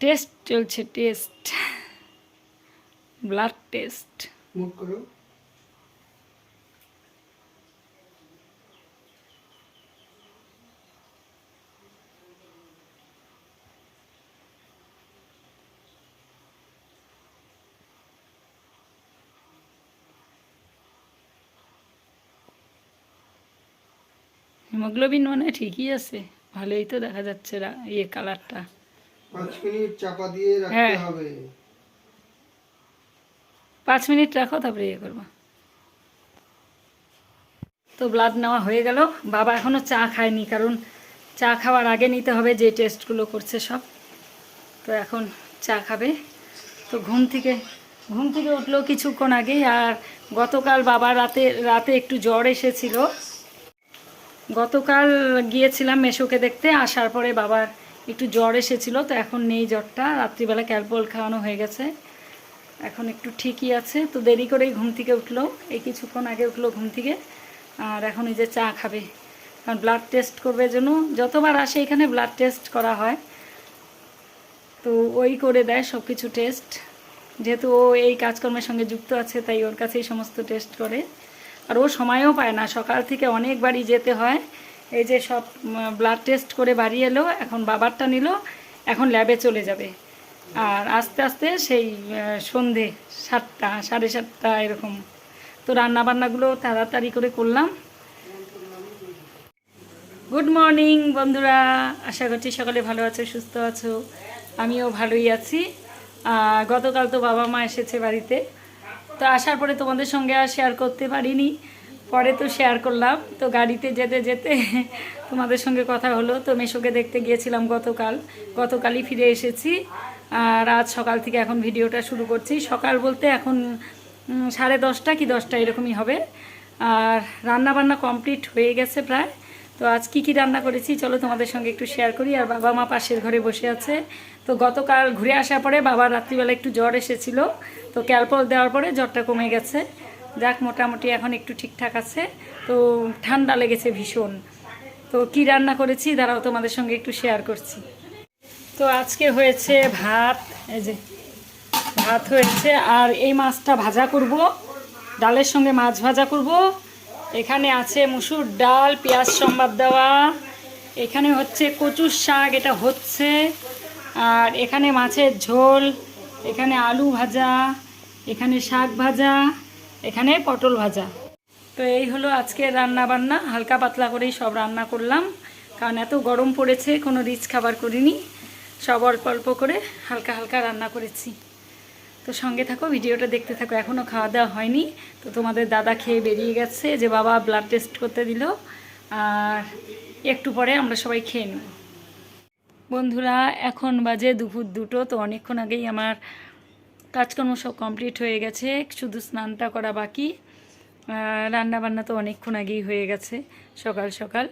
Test চলছে test. Blood test. মুখ করো। হিমোগ্লোবিন মানে ঠিকই আছে ভালোই তো দেখা যাচ্ছে ইয়ে কালারটা পাঁচ মিনিট চাপা দিয়ে রাখতে হ্যাঁ। হবে। পাঁচ মিনিট রাখো তারপরে ইয়ে করব। তো ব্লাড নেওয়া হয়ে গেল। বাবা এখনও চা খায়নি কারণ চা খাওয়ার আগে নিতে হবে যে টেস্টগুলো করছে সব। তো এখন চা খাবে। তো ঘুম থেকে ঘুম থেকে উঠল কিছুক্ষণ আগেই আর গতকাল বাবা রাতে রাতে একটু জ্বর এসেছিল। গতকাল গিয়েছিলাম মেশোকে দেখতে আসার পরে বাবার একটু জ্বর এসেছিল, তো এখন নেই জ্বরটা। রাত্রিবেলা ক্যালপল খাওয়ানো হয়ে গেছে। এখন একটু ঠিকই আছে, তো দেরি করেই ঘুম থেকে উঠল। এই কিছুক্ষণ আগে উঠল ঘুম থেকে, আর এখন এই যে চা খাবে। কারণ ব্লাড টেস্ট করবে জন্য, যতবার আসে এখানে ব্লাড টেস্ট করা হয়। তো ওই করে দেয় সব কিছু টেস্ট যেহেতু ও এই কাজকর্মের সঙ্গে যুক্ত আছে, তাই ওর কাছেই সমস্ত টেস্ট করে। আর ও সময়ও পায় না, সকাল থেকে অনেকবারই যেতে হয়। এই যে সব ব্লাড টেস্ট করে বাড়ি এলো, এখন বাবারটা নিল, এখন ল্যাবে চলে যাবে। আর আস্তে আস্তে সেই সন্ধে সাতটা, সাড়ে সাতটা এরকম। তো রান্না বান্নাগুলো তাড়াতাড়ি করে করলাম। গুড মর্নিং বন্ধুরা। আশা করছি সকালে ভালো আছো, সুস্থ আছো। আমিও ভালোই আছি। গতকাল তো বাবা মা এসেছে বাড়িতে। তো আসার পরে তোমাদের সঙ্গে আর শেয়ার করতে পারিনি। পরে তো শেয়ার করলাম। তো গাড়িতে যেতে যেতে তোমাদের সঙ্গে কথা হলো। তো মেশোকে দেখতে গিয়েছিলাম গতকাল। গতকালই ফিরে এসেছি। আর আজ সকাল থেকে এখন ভিডিওটা শুরু করছি। সকাল বলতে এখন সাড়ে দশটা কি দশটা এরকমই হবে। আর রান্না বান্না কমপ্লিট হয়ে গেছে প্রায়। তো আজ কি কি রান্না করেছি চলো তোমাদের সঙ্গে একটু শেয়ার করি। আর বাবা মা পাশের ঘরে বসে আছে। তো গতকাল ঘুরে আসার পরে বাবার রাত্রিবেলা একটু জ্বর এসেছিল। তো ক্যালপল দেওয়ার পরে জ্বরটা কমে গেছে। যাক, মোটামুটি এখন একটু ঠিকঠাক আছে। তো ঠান্ডা লেগেছে ভীষণ। তো কি রান্না করেছি? দাঁড়াও, তোমাদের সঙ্গে একটু শেয়ার করছি। তো আজকে হয়েছে ভাত, এই যে ভাত হয়েছে, আর এই মাছটা ভাজা করব। ডালের সঙ্গে মাছ ভাজা করব। এখানে আছে মুসুর ডাল, পেঁয়াজ সম্বাদ দেওয়া। এখানে হচ্ছে কচুর শাক, এটা হচ্ছে। আর এখানে মাছের ঝোল, এখানে আলু ভাজা, এখানে শাক ভাজা। এখানে পটল ভাজা। তো এই হলো আজকে রান্না বান্না হালকা পাতলা করেই সব রান্না করলাম। কারণ এত গরম পড়েছে, কোনো রিচ খাবার করিনি। সব অল্প অল্প করে হালকা হালকা রান্না করেছি। তো সঙ্গে থাকো, ভিডিওটা দেখতে থাকো। এখনও খাওয়া দাওয়া হয়নি। তো তোমাদের দাদা খেয়ে বেরিয়ে গেছে যে বাবা ব্লাড টেস্ট করতে দিল। আর একটু পরে আমরা সবাই খেয়ে নেব। বন্ধুরা, এখন বাজে দুপুর দুটো। তো অনেকক্ষণ আগেই আমার কাজকর্ম সব কমপ্লিট হয়ে গেছে, শুধু স্নানটা করা বাকি। রান্না বান্না তো অনেকক্ষণ আগেই হয়ে গেছে, সকাল সকাল।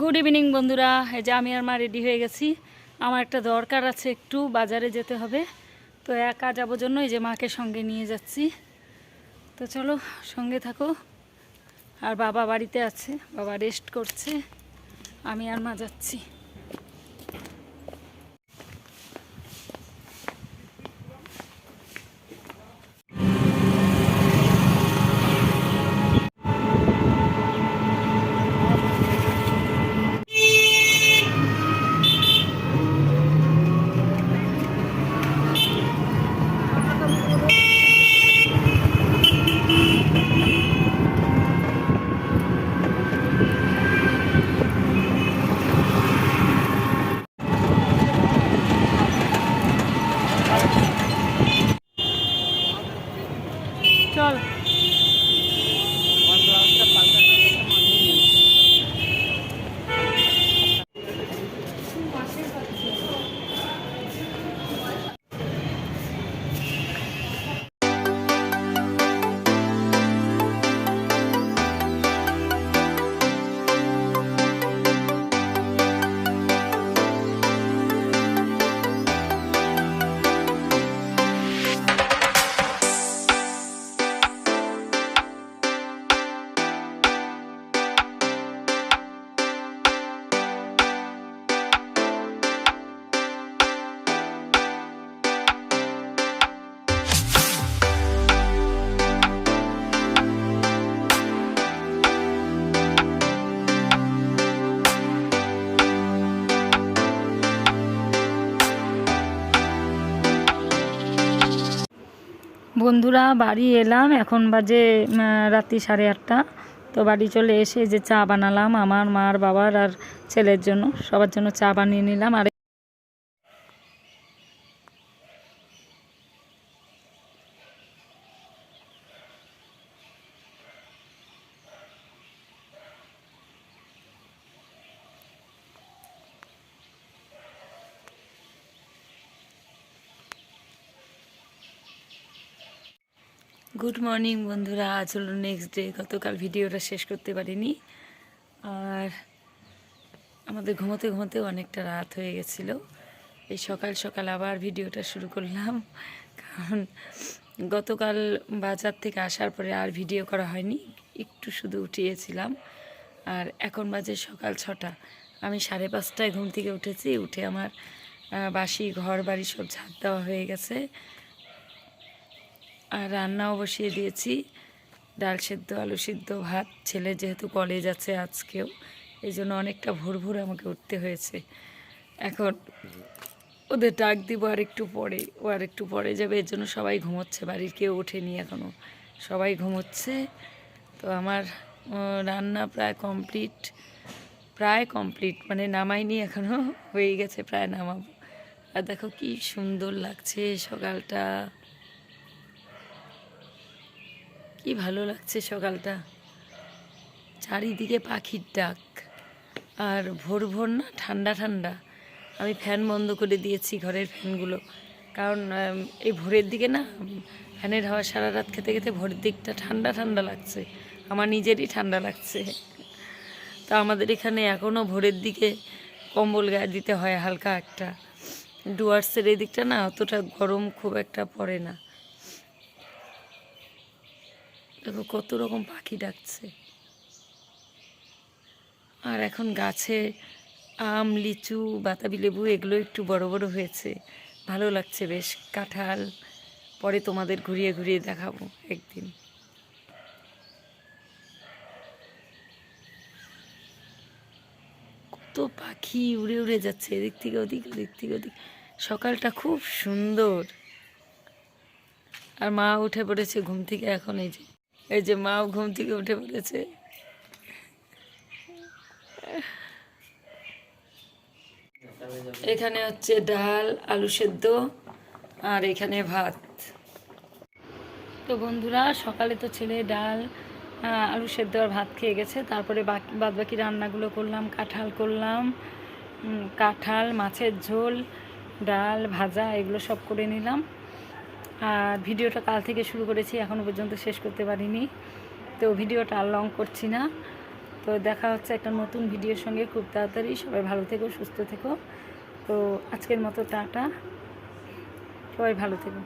গুড ইভিনিং বন্ধুরা। এই যে আমি আর মা রেডি হয়ে গেছি। আমার একটা দরকার আছে একটু, বাজারে যেতে হবে। তো একা যাব জন্য এই যে মাকে সঙ্গে নিয়ে যাচ্ছি। তো চলো, সঙ্গে থাকো। আর বাবা বাড়িতে আছে, বাবা রেস্ট করছে। আমি আর মা যাচ্ছি। বন্ধুরা, বাড়ি এলাম। এখন বাজে রাতি রাত্রি সাড়ে আটটা। তো বাড়ি চলে এসে যে চা বানালাম, আমার মার বাবার আর ছেলের জন্য। সবার জন্য চা বানিয়ে নিলাম। আর গুড মর্নিং বন্ধুরা। আজ হলো নেক্সট ডে গতকাল ভিডিওটা শেষ করতে পারিনি। আর আমাদের ঘুমোতে ঘুমোতে অনেকটা রাত হয়ে গেছিল। এই সকাল সকাল আবার ভিডিওটা শুরু করলাম। কারণ গতকাল বাজার থেকে আসার পরে আর ভিডিও করা হয়নি। একটু শুধু উঠিয়েছিলাম। আর এখন বাজে সকাল ছটা। আমি সাড়ে পাঁচটায় ঘুম থেকে উঠেছি। উঠে আমার বাসি ঘর বাড়ি সব ঝাড় দেওয়া হয়ে গেছে। আর রান্নাও বসিয়ে দিয়েছি। ডাল সেদ্ধ, আলু সিদ্ধ, ভাত। ছেলে যেহেতু কলেজ আছে আজকেও, এই জন্য অনেকটা ভোর ভোর আমাকে উঠতে হয়েছে। এখন ওদের ডাক দিব আর একটু পরে, ও আর একটু পরে যাবে, এর জন্য সবাই ঘুমোচ্ছে, বাড়ির কেউ ওঠেনি এখনও সবাই ঘুমোচ্ছে। তো আমার রান্না প্রায় কমপ্লিট প্রায় কমপ্লিট মানে নামাইনি এখনও হয়ে গেছে, প্রায় নামাবো। আর দেখো কি সুন্দর লাগছে সকালটা। কি ভালো লাগছে সকালটা? চারিদিকে পাখির ডাক। আর ভোর ভোর না ঠান্ডা ঠান্ডা। আমি ফ্যান বন্ধ করে দিয়েছি ঘরের ফ্যানগুলো। কারণ এই ভোরের দিকে না, ফ্যানের হাওয়া সারা রাত খেতে খেতে ভোরের দিকটা ঠান্ডা ঠান্ডা লাগছে। আমার নিজেরই ঠান্ডা লাগছে। তো আমাদের এখানে এখনও ভোরের দিকে কম্বল গায়ে দিতে হয় হালকা একটা। ডুয়ার্সের এই দিকটা না অতটা গরম খুব একটা পড়ে না। দেখো কত রকম পাখি ডাকছে। আর এখন গাছে আম, লিচু, বাতাবি লেবু এগুলো একটু বড় বড় হয়েছে। ভালো লাগছে বেশ। কাঁঠাল, পরে তোমাদের ঘুরিয়ে ঘুরিয়ে দেখাবো একদিন। কত পাখি উড়ে উড়ে যাচ্ছে, এদিক থেকে ওদিক ওদিক থেকে ওদিক। সকালটা খুব সুন্দর। আর মা উঠে পড়েছে ঘুম থেকে এখন এই যে এই যে মাও ঘুম থেকে উঠে পড়েছে। এখানে হচ্ছে ডাল, আলু সেদ্ধ আর এখানে ভাত। তো বন্ধুরা, সকালে তো ছেলে ডাল আলু সেদ্ধ আর ভাত খেয়ে গেছে। তারপরে বাকি বাদ বাকি রান্নাগুলো করলাম, কাঁঠাল করলাম কাঁঠাল, মাছের ঝোল, ডাল, ভাজা, এগুলো সব করে নিলাম। ভিডিওটা কাল থেকে শুরু করেছি এখনও পর্যন্ত শেষ করতে পারিনি। তো ভিডিওটা আর লং করছি না। তো দেখা হচ্ছে একটা নতুন ভিডিওর সঙ্গে। খুব তাড়াতাড়ি সবাই ভালো থেকো, সুস্থ থেকো। তো আজকের মতো টাটা। সবাই ভালো থেকো।